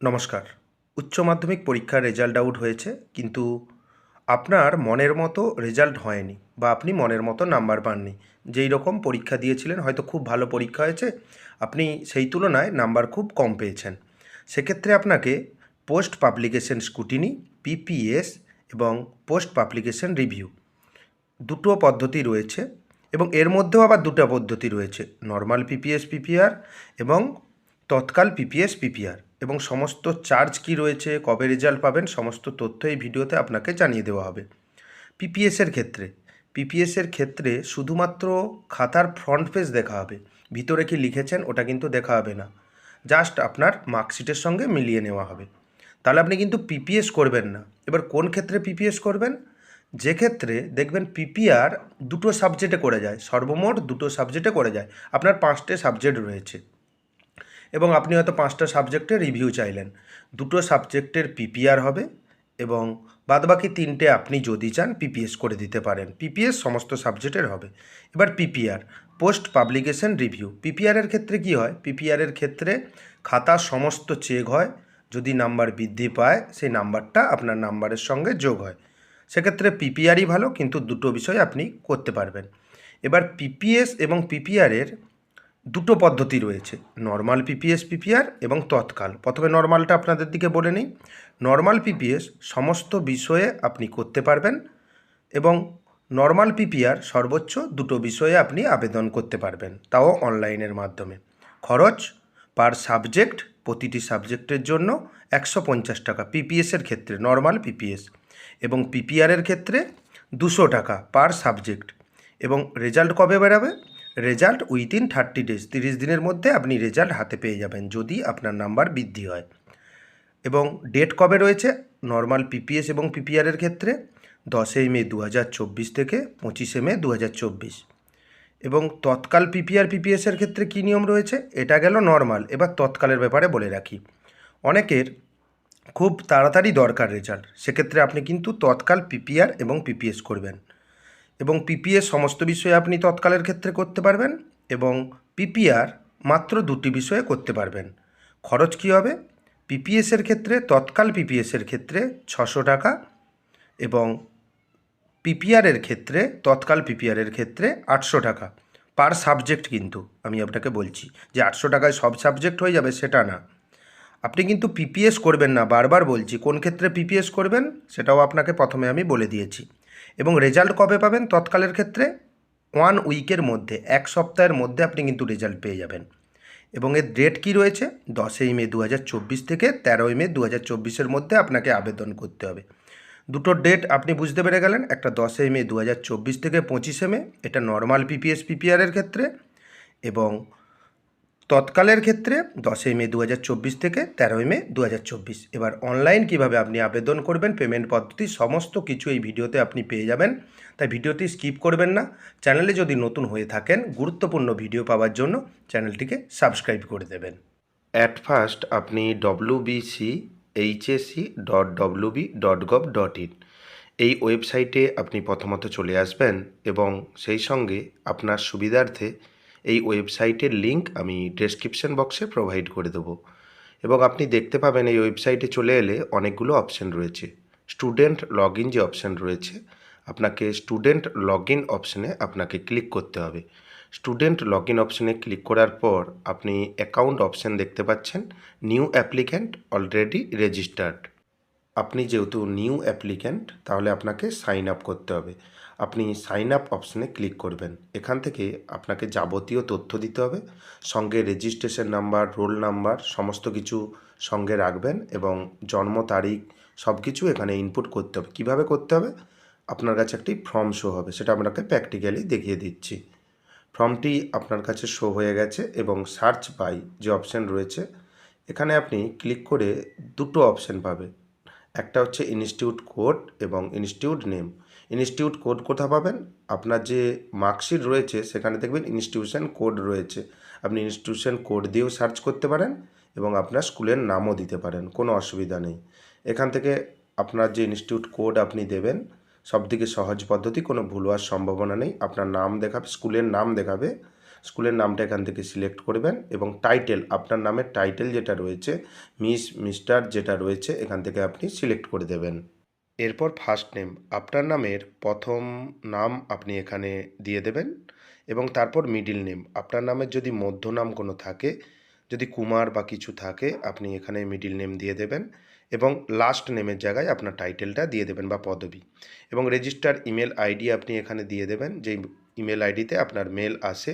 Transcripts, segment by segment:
নমস্কার। উচ্চ মাধ্যমিক পরীক্ষার রেজাল্ট আউট হয়েছে, কিন্তু আপনার মনের মতো রেজাল্ট হয়নি বা আপনি মনের মতো নাম্বার পাননি। যেই রকম পরীক্ষা দিয়েছিলেন, হয়তো খুব ভালো পরীক্ষা হয়েছে, আপনি সেই তুলনায় নাম্বার খুব কম পেয়েছেন। সেক্ষেত্রে আপনাকে পোস্ট পাবলিকেশন স্কুটিনি পিপিএস এবং পোস্ট পাবলিকেশন রিভিউ দুটো পদ্ধতি রয়েছে এবং এর মধ্যেও আবার দুটো পদ্ধতি রয়েছে, নর্মাল পিপিএস পিপিআর এবং তৎকাল পিপিএস পিপিআর এবং সমস্ত চার্জ কি রয়েছে, কবে রেজাল্ট পাবেন, সমস্ত তথ্য এই ভিডিওতে আপনাকে জানিয়ে দেওয়া হবে। পিপিএসের ক্ষেত্রে পিপিএসের ক্ষেত্রে শুধুমাত্র খাতার ফ্রন্ট পেজ দেখা হবে। ভিতরে কি লিখেছেন ওটা কিন্তু দেখা হবে না। জাস্ট আপনার মার্কশিটের সঙ্গে মিলিয়ে নেওয়া হবে। তাহলে আপনি কিন্তু পিপিএস করবেন না। এবার কোন ক্ষেত্রে পিপিএস করবেন? যে ক্ষেত্রে দেখবেন পিপিআর দুটো সাবজেক্টে করে যায়। সর্বমোট দুটো সাবজেক্টে করে যায়। আপনার পাঁচটে সাবজেক্ট রয়েছে। এবং আপনি হয়তো পাঁচটা সাবজেক্টের রিভিউ চাইলেন। দুটো সাবজেক্টের পিপিআর হবে এবং বাদবাকি তিনটে আপনি যদি চান পিপিএস করে দিতে পারেন। পিপিএস সমস্ত সাবজেক্টের হবে। এবার পিপিআর পোস্ট পাবলিকেশন রিভিউ পিপিআরের ক্ষেত্রে কি হয়? পিপিআরের ক্ষেত্রে খাতা সমস্ত চেক হয়। যদি নাম্বার বৃদ্ধি পায়, সেই নাম্বারটা আপনার নাম্বারের সঙ্গে যোগ হয়। সেক্ষেত্রে পিপিআরই ভালো, কিন্তু দুটো বিষয় আপনি করতে পারবেন। এবার পিপিএস এবং পিপিআরের দুটো পদ্ধতি রয়েছে নর্মাল পিপিএস পিপিআর এবং তৎকাল। প্রথমে নর্মালটা আপনাদের দিকে বলে নিই। নর্মাল পিপিএস সমস্ত বিষয়ে আপনি করতে পারবেন এবং নর্মাল পিপিআর সর্বোচ্চ দুটো বিষয়ে আপনি আবেদন করতে পারবেন, তাও অনলাইনের মাধ্যমে। খরচ পার সাবজেক্ট প্রতিটি সাবজেক্টের জন্য একশো পঞ্চাশ টাকা পিপিএসের ক্ষেত্রে নর্মাল পিপিএস এবং পিপিআরের ক্ষেত্রে দুশো টাকা পার সাবজেক্ট এবং রেজাল্ট কবে বেরাবে? রেজাল্ট উইথিন থার্টি ডেজ, তিরিশ দিনের মধ্যে আপনি রেজাল্ট হাতে পেয়ে যাবেন যদি আপনার নাম্বার বৃদ্ধি হয়। এবং ডেট কবে রয়েছে? নর্মাল পিপিএস এবং পিপিআরের ক্ষেত্রে দশই মে দু হাজার চব্বিশ থেকে পঁচিশে মে দু হাজার চব্বিশ। এবং তৎকাল পিপিআর পিপিএসের ক্ষেত্রে কী নিয়ম রয়েছে? এটা গেল নর্মাল। এবার তৎকালের ব্যাপারে বলে রাখি। অনেকের খুব তাড়াতাড়ি দরকার রেজাল্ট। সেক্ষেত্রে আপনি কিন্তু তৎকাল পিপিআর এবং পিপিএস করবেন। এবং পিপিএস সমস্ত বিষয়ে আপনি তৎকালের ক্ষেত্রে করতে পারবেন এবং পিপিআর মাত্র দুটি বিষয়ে করতে পারবেন। খরচ কী হবে? পিপিএসের ক্ষেত্রে, তৎকাল পিপিএসের ক্ষেত্রে ছশো টাকা এবং পিপিআরের ক্ষেত্রে, তৎকাল পিপিআরের ক্ষেত্রে আটশো টাকা। পার সাবজেক্ট কিন্তু, আমি আপনাকে বলছি। যে আটশো টাকায় সব সাবজেক্ট হয়ে যাবে সেটা না। আপনি কিন্তু পিপিএস করবেন না। বারবার বলছি, কোন ক্ষেত্রে পিপিএস করবেন? সেটাও আপনাকে প্রথমে আমি বলে দিয়েছি। এবং রেজাল্ট কবে পাবেন? তৎকালের ক্ষেত্রে ওয়ান উইকের মধ্যে, এক সপ্তাহের মধ্যে আপনি কিন্তু রেজাল্ট পেয়ে যাবেন। এবং এর ডেট কী রয়েছে? দশই মে দু হাজার চব্বিশ থেকে তেরোই মে দু হাজার মধ্যে আপনাকে আবেদন করতে হবে। দুটো ডেট আপনি বুঝতে পেরে গেলেন, একটা দশই মে দু হাজার চব্বিশ থেকে পঁচিশে মে, এটা নর্মাল পিপিএস পিপিআরের ক্ষেত্রে, এবং তৎকালের ক্ষেত্রে দশই মে দু হাজার চব্বিশ থেকে তেরোই মে দু হাজার চব্বিশ। এবার অনলাইন কীভাবে আপনি আবেদন করবেন পেমেন্ট পদ্ধতি, সমস্ত কিছু এই ভিডিওতে আপনি পেয়ে যাবেন। তাই ভিডিওটি স্কিপ করবেন না। চ্যানেলে যদি নতুন হয়ে থাকেন, গুরুত্বপূর্ণ ভিডিও পাওয়ার জন্য চ্যানেলটিকে সাবস্ক্রাইব করে দেবেন। অ্যাট ফার্স্ট আপনি W BC HSE dot W B dot gov dot in এই ওয়েবসাইটে আপনি প্রথমত চলে আসবেন এবং সেই সঙ্গে আপনার সুবিধার্থে এই ওয়েবসাইটের লিংক আমি ডেসক্রিপশন বক্সে প্রোভাইড করে দেবো। এবং আপনি দেখতে পাবেন এই ওয়েবসাইটে চলে এলে অনেকগুলো অপশান রয়েছে। স্টুডেন্ট লগ ইন যে অপশান রয়েছে, আপনাকে স্টুডেন্ট লগ ইন অপশানে আপনাকে ক্লিক করতে হবে। স্টুডেন্ট লগ ইন অপশানে ক্লিক করার পর আপনি অ্যাকাউন্ট অপশান দেখতে পাচ্ছেন নিউ অ্যাপ্লিক্যান্ট অলরেডি রেজিস্টার্ড আপনি যেহেতু নিউ অ্যাপ্লিক্যান্ট তাহলে আপনাকে সাইন আপ করতে হবে। আপনি সাইন আপ অপশানে ক্লিক করবেন। এখান থেকে আপনাকে যাবতীয় তথ্য দিতে হবে, সঙ্গে রেজিস্ট্রেশন নাম্বার রোল নাম্বার সমস্ত কিছু সঙ্গে রাখবেন এবং জন্ম তারিখ সব কিছু এখানে ইনপুট করতে হবে। কীভাবে করতে হবে? আপনার কাছে একটি ফর্ম শো হবে, সেটা আপনাকে প্র্যাকটিক্যালি দেখিয়ে দিচ্ছি। ফর্মটি আপনার কাছে শো হয়ে গেছে এবং সার্চ বাই যে অপশান রয়েছে, এখানে আপনি ক্লিক করে দুটো অপশান পাবেন। একটা হচ্ছে ইনস্টিটিউট কোড এবং ইনস্টিটিউট নেম ইনস্টিটিউট কোড কোথা পাবেন? আপনার যে মার্কশিট রয়েছে, সেখানে দেখবেন ইনস্টিটিউশন কোড রয়েছে। আপনি ইনস্টিটিউশন কোড দিয়েও সার্চ করতে পারেন এবং আপনার স্কুলের নামও দিতে পারেন, কোনো অসুবিধা নেই। এখান থেকে আপনার যে ইনস্টিটিউট কোড আপনি দেবেন, সবথেকে সহজ পদ্ধতি, কোনো ভুল হওয়ার সম্ভাবনা নেই। আপনার নাম দেখাবে, স্কুলের নাম দেখাবে স্কুলের নামটা এখান থেকে সিলেক্ট করবেন এবং টাইটেল, আপনার নামের টাইটেল যেটা রয়েছে, মিস, মিস্টার যেটা রয়েছে, এখান থেকে আপনি সিলেক্ট করে দেবেন। এরপর ফার্স্ট নেম, আপনার নামের প্রথম নাম আপনি এখানে দিয়ে দেবেন এবং তারপর মিডিল নেম, আপনার নামের যদি মধ্য নাম কোনো থাকে, যদি কুমার বা কিছু থাকে, আপনি এখানে মিডিল নেম দিয়ে দেবেন এবং লাস্ট নেমের জায়গায় আপনার টাইটেলটা দিয়ে দেবেন বা পদবি এবং রেজিস্টার ইমেল আইডি আপনি এখানে দিয়ে দেবেন, যেই ইমেল আইডিতে আপনার মেল আসে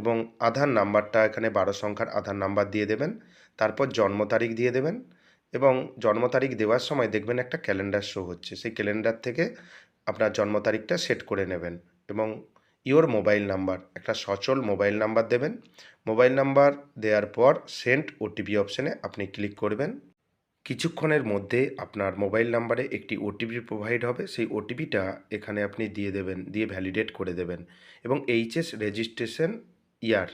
এবং আধার নাম্বারটা এখানে বারো সংখ্যার আধার নাম্বার দিয়ে দেবেন, তারপর জন্ম তারিখ দিয়ে দেবেন এবং জন্ম তারিখ দেওয়ার সময় দেখবেন একটা ক্যালেন্ডার শো হচ্ছে। সেই ক্যালেন্ডার থেকে আপনার জন্ম তারিখটা সেট করে নেবেন এবং ইওর মোবাইল নাম্বার একটা সচল মোবাইল নাম্বার দেবেন। মোবাইল নাম্বার দেওয়ার পর সেন্ট ওটিপি অপশানে আপনি ক্লিক করবেন। কিছুক্ষণের মধ্যে আপনার মোবাইল নাম্বারে একটি ওটিপি প্রোভাইড হবে। সেই ওটিপিটা এখানে আপনি দিয়ে দেবেন, দিয়ে ভ্যালিডেট করে দেবেন। এবং এইচএস রেজিস্ট্রেশন ইয়ার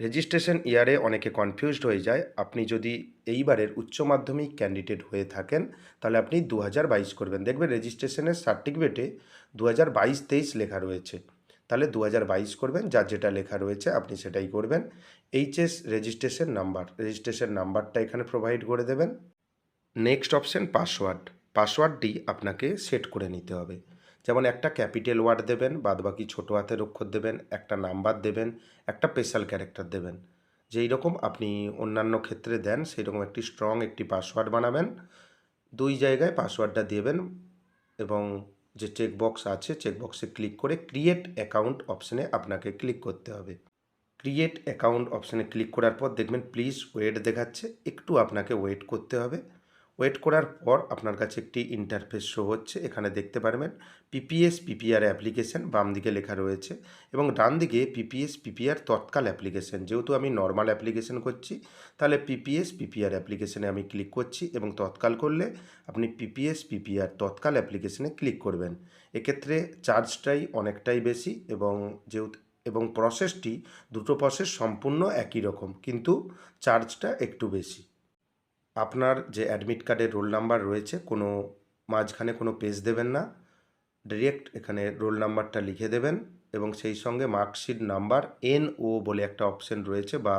রেজিস্ট্রেশন ইয়ারে অনেকে কনফিউজড হয়ে যায়। আপনি যদি এইবারের উচ্চ মাধ্যমিক ক্যান্ডিডেট হয়ে থাকেন, তাহলে আপনি দু হাজার বাইশ করবেন। দেখবেন রেজিস্ট্রেশনের সার্টিফিকেটে দু হাজার লেখা রয়েছে। তাহলে দু হাজার বাইশ করবেন, যার যেটা লেখা রয়েছে আপনি সেটাই করবেন। এইচএস রেজিস্ট্রেশন নাম্বার রেজিস্ট্রেশন নাম্বারটা এখানে প্রোভাইড করে দেবেন। নেক্সট অপশন পাসওয়ার্ড পাসওয়ার্ডটি আপনাকে সেট করে নিতে হবে। যেমন একটা ক্যাপিটাল ওয়ার্ড দেবেন বাদ বাকি ছোটো হাতের অক্ষর দেবেন, একটা নাম্বার দেবেন, একটা স্পেশাল ক্যারেক্টার দেবেন। যেই রকম আপনি অন্যান্য ক্ষেত্রে দেন, সেই রকম একটি স্ট্রং একটি পাসওয়ার্ড বানাবেন। দুই জায়গায় পাসওয়ার্ডটা দেবেন এবং যে চেকবক্স আছে চেকবক্সে ক্লিক করে ক্রিয়েট অ্যাকাউন্ট অপশানে আপনাকে ক্লিক করতে হবে। ক্রিয়েট অ্যাকাউন্ট অপশানে ক্লিক করার পর দেখবেন প্লিজ ওয়েট দেখাচ্ছে, একটু আপনাকে ওয়েট করতে হবে। ওয়েট করার পর আপনার কাছে একটি ইন্টারফেস শো হচ্ছে, এখানে দেখতে পারবেন পিপিএস পিপিআর অ্যাপ্লিকেশন বাম দিকে লেখা রয়েছে এবং ডান দিকে পিপিএস পিপিআর তৎকাল অ্যাপ্লিকেশন যেহেতু আমি নর্মাল অ্যাপ্লিকেশন করছি, তাহলে পিপিএস পিপিআর অ্যাপ্লিকেশনে আমি ক্লিক করছি এবং তৎকাল করলে আপনি পিপিএস পিপিআর তৎকাল অ্যাপ্লিকেশানে ক্লিক করবেন। এক্ষেত্রে চার্জটাই অনেকটাই বেশি এবং যেহেতু, এবং প্রসেসটি দুটো প্রসেস সম্পূর্ণ একই রকম, কিন্তু চার্জটা একটু বেশি। আপনার যে অ্যাডমিট কার্ডের রোল নাম্বার রয়েছে, কোনো মাঝখানে কোনো পেজ দেবেন না। ডিরেক্ট এখানে রোল নাম্বারটা লিখে দেবেন এবং সেই সঙ্গে মার্কশিট নাম্বার এন ও বলে একটা অপশন রয়েছে বা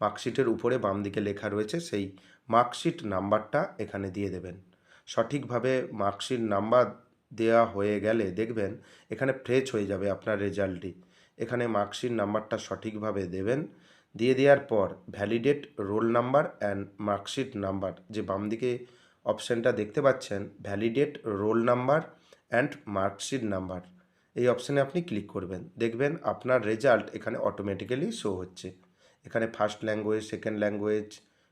মার্কশিটের উপরে বাম দিকে লেখা রয়েছে, সেই মার্কশিট নাম্বারটা এখানে দিয়ে দেবেন। সঠিকভাবে মার্কশিট নাম্বার দেওয়া হয়ে গেলে দেখবেন এখানে ফ্রেশ হয়ে যাবে আপনার রেজাল্টটি এখানে মার্কশিট নাম্বারটা সঠিকভাবে দেবেন। দিয়ে দেওয়ার পর validate roll number and marksheet number যে বাম দিকে অপশানটা দেখতে পাচ্ছেন validate roll number and marksheet number এই অপশানে আপনি ক্লিক করবেন। দেখবেন আপনার রেজাল্ট এখানে অটোমেটিক্যালি শো হচ্ছে। এখানে ফার্স্ট ল্যাঙ্গুয়েজ সেকেন্ড ল্যাঙ্গুয়েজ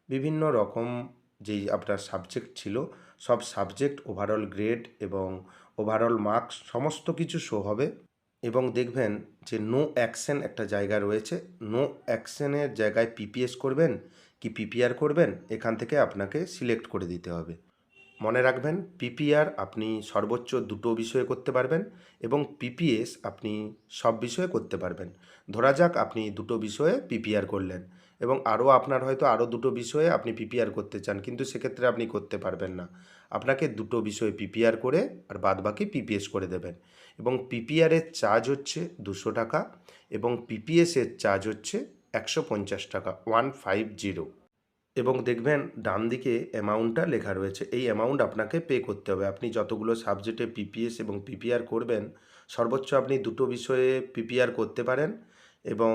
বিভিন্ন রকম যেই আপনার সাবজেক্ট ছিল, সব সাবজেক্ট ওভারঅল গ্রেড এবং ওভারঅল মার্কস সমস্ত কিছু শো হবে। এবং দেখবেন যে নো অ্যাকশন একটা জায়গা রয়েছে। নো অ্যাকশনের জায়গায় পিপিএস করবেন কি পিপিআর করবেন, এখান থেকে আপনাকে সিলেক্ট করে দিতে হবে। মনে রাখবেন পিপিআর আপনি সর্বোচ্চ দুটো বিষয়ে করতে পারবেন এবং পিপিএস আপনি সব বিষয়ে করতে পারবেন। ধরা যাক আপনি দুটো বিষয়ে পিপিআর করলেন এবং আরও আপনার হয়তো আরও দুটো বিষয়ে আপনি পিপিআর করতে চান, কিন্তু সেক্ষেত্রে আপনি করতে পারবেন না। আপনাকে দুটো বিষয়ে পিপিআর করে আর বাদ বাকি পিপিএস করে দেবেন। এবং পিপিআরের চার্জ হচ্ছে দুশো টাকা এবং পিপিএসের চার্জ হচ্ছে একশো পঞ্চাশ টাকা ওয়ান ফাইভ জিরো এবং দেখবেন ডান দিকে অ্যামাউন্টটা লেখা রয়েছে, এই অ্যামাউন্ট আপনাকে পে করতে হবে। আপনি যতগুলো সাবজেক্টে পিপিএস এবং পিপিআর করবেন, সর্বোচ্চ আপনি দুটো বিষয়ে পিপিআর করতে পারেন এবং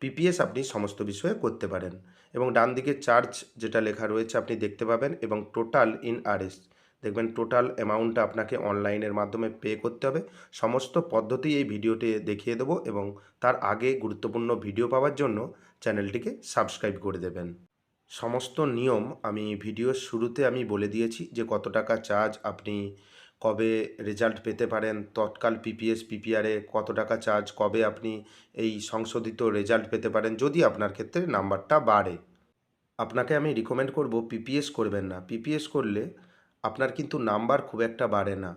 পিপিএস আপনি সমস্ত বিষয়ে করতে পারেন। এবং ডান দিকে চার্জ যেটা লেখা রয়েছে আপনি দেখতে পাবেন এবং টোটাল ইন আরএস দেখবেন টোটাল অ্যামাউন্টটা আপনাকে অনলাইনের মাধ্যমে পে করতে হবে। সমস্ত পদ্ধতি এই ভিডিওতে দেখিয়ে দেবো এবং তার আগে গুরুত্বপূর্ণ ভিডিও পাওয়ার জন্য চ্যানেলটিকে সাবস্ক্রাইব করে দেবেন। সমস্ত নিয়ম আমি ভিডিওর শুরুতে আমি বলে দিয়েছি যে কত টাকা চার্জ আপনি কবে রেজাল্ট পেতে পারেন? তৎকাল পিপিএস পিপিআরে কত টাকা চার্জ কবে আপনি এই সংশোধিত রেজাল্ট পেতে পারেন? যদি আপনার ক্ষেত্রে নাম্বারটা বাড়ে। আপনাকে আমি রিকমেন্ড করব পিপিএস করবেন না। পিপিএস করলে আপনার কিন্তু নাম্বার খুব একটা বাড়ে না।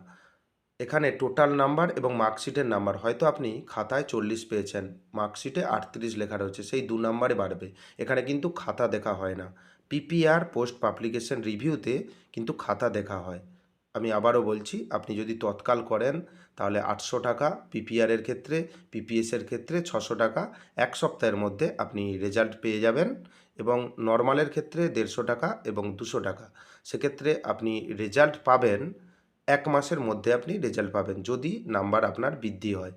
এখানে টোটাল নাম্বার এবং মার্কশিটের নাম্বার। হয়তো আপনি খাতায় চল্লিশ পেয়েছেন মার্কশিটে আটত্রিশ লেখা রয়েছে, সেই দু নাম্বারে বাড়বে। এখানে কিন্তু খাতা দেখা হয় না। পিপিআর পোস্ট পাবলিকেশন রিভিউতে কিন্তু খাতা দেখা হয়। আমি আবারও বলছি, আপনি যদি তৎকাল করেন, তাহলে আটশো টাকা পিপিআরের ক্ষেত্রে পিপিএসের ক্ষেত্রে ছশো টাকা। এক সপ্তাহের মধ্যে আপনি রেজাল্ট পেয়ে যাবেন এবং নর্মালের ক্ষেত্রে দেড়শো টাকা এবং দুশো টাকা। সেক্ষেত্রে আপনি রেজাল্ট পাবেন, এক মাসের মধ্যে আপনি রেজাল্ট পাবেন, যদি নাম্বার আপনার বৃদ্ধি হয়।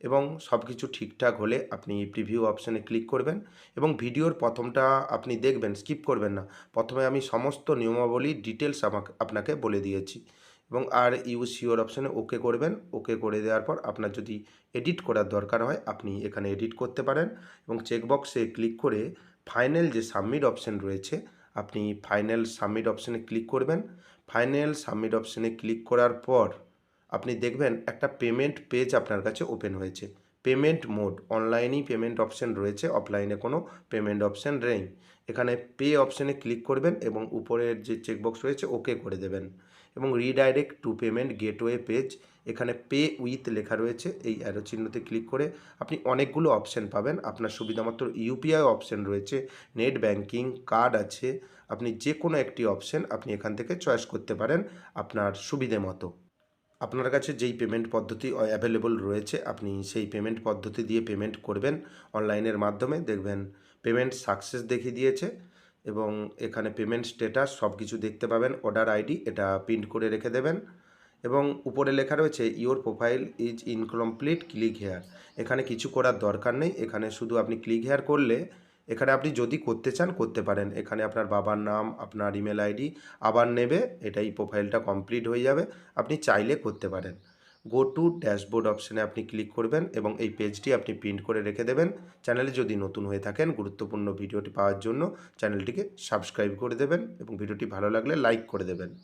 এবং সব কিছু ঠিকঠাক হলে আপনি প্রিভিউ অপশানে ক্লিক করবেন এবং ভিডিওর প্রথমটা আপনি দেখবেন স্কিপ করবেন না। প্রথমে আমি সমস্ত নিয়মাবলী ডিটেলস আমাকে, আপনাকে বলে দিয়েছি। এবং আর ইউ সিওর অপশানে ওকে করবেন। ওকে করে দেওয়ার পর আপনার যদি এডিট করার দরকার হয়, আপনি এখানে এডিট করতে পারেন এবং চেকবক্সে ক্লিক করে ফাইনাল যে সাবমিট অপশান রয়েছে, আপনি ফাইনাল সাবমিট অপশানে ক্লিক করবেন। ফাইনাল সাবমিট অপশানে ক্লিক করার পর আপনি দেখবেন একটা পেমেন্ট পেজ আপনার কাছে ওপেন হয়েছে। পেমেন্ট মোড অনলাইনেই পেমেন্ট অপশান রয়েছে অফলাইনে কোনো পেমেন্ট অপশান নেই। এখানে পে অপশানে ক্লিক করবেন এবং উপরের যে চেকবক্স রয়েছে ওকে করে দেবেন। এবং redirect to payment gateway page এখানে পে উইথ লেখা রয়েছে, এই অ্যারো চিহ্নতে ক্লিক করে আপনি অনেকগুলো অপশান পাবেন। আপনার সুবিধামতো ইউপিআই অপশান রয়েছে নেট ব্যাংকিং কার্ড আছে, আপনি যে কোনো একটি অপশান আপনি এখান থেকে চয়েস করতে পারেন আপনার সুবিধে মতো। আপনার কাছে যেই পেমেন্ট পদ্ধতি অ্যাভেলেবল রয়েছে, আপনি সেই পেমেন্ট পদ্ধতি দিয়ে পেমেন্ট করবেন। অনলাইনের মাধ্যমে দেখবেন পেমেন্ট সাকসেস দেখিয়ে দিয়েছে। এবং এখানে পেমেন্ট স্টেটাস সব কিছু দেখতে পাবেন অর্ডার আইডি এটা প্রিন্ট করে রেখে দেবেন এবং উপরে লেখা রয়েছে your profile is incomplete click here এখানে কিছু করার দরকার নেই, এখানে শুধু আপনি ক্লিক হেয়ার করলে এখানে আপনি যদি করতে চান, করতে পারেন। এখানে আপনার বাবার নাম, আপনার ইমেল আইডি আবার নেবে, এটাই প্রোফাইলটা কমপ্লিট হয়ে যাবে, আপনি চাইলে করতে পারেন। গো টু ড্যাশবোর্ড অপশানে আপনি ক্লিক করবেন এবং এই পেজটি আপনি প্রিন্ট করে রেখে দেবেন। চ্যানেলে যদি নতুন হয়ে থাকেন, গুরুত্বপূর্ণ ভিডিওটি পাওয়ার জন্য চ্যানেলটিকে সাবস্ক্রাইব করে দেবেন এবং ভিডিওটি ভালো লাগলে লাইক করে দেবেন।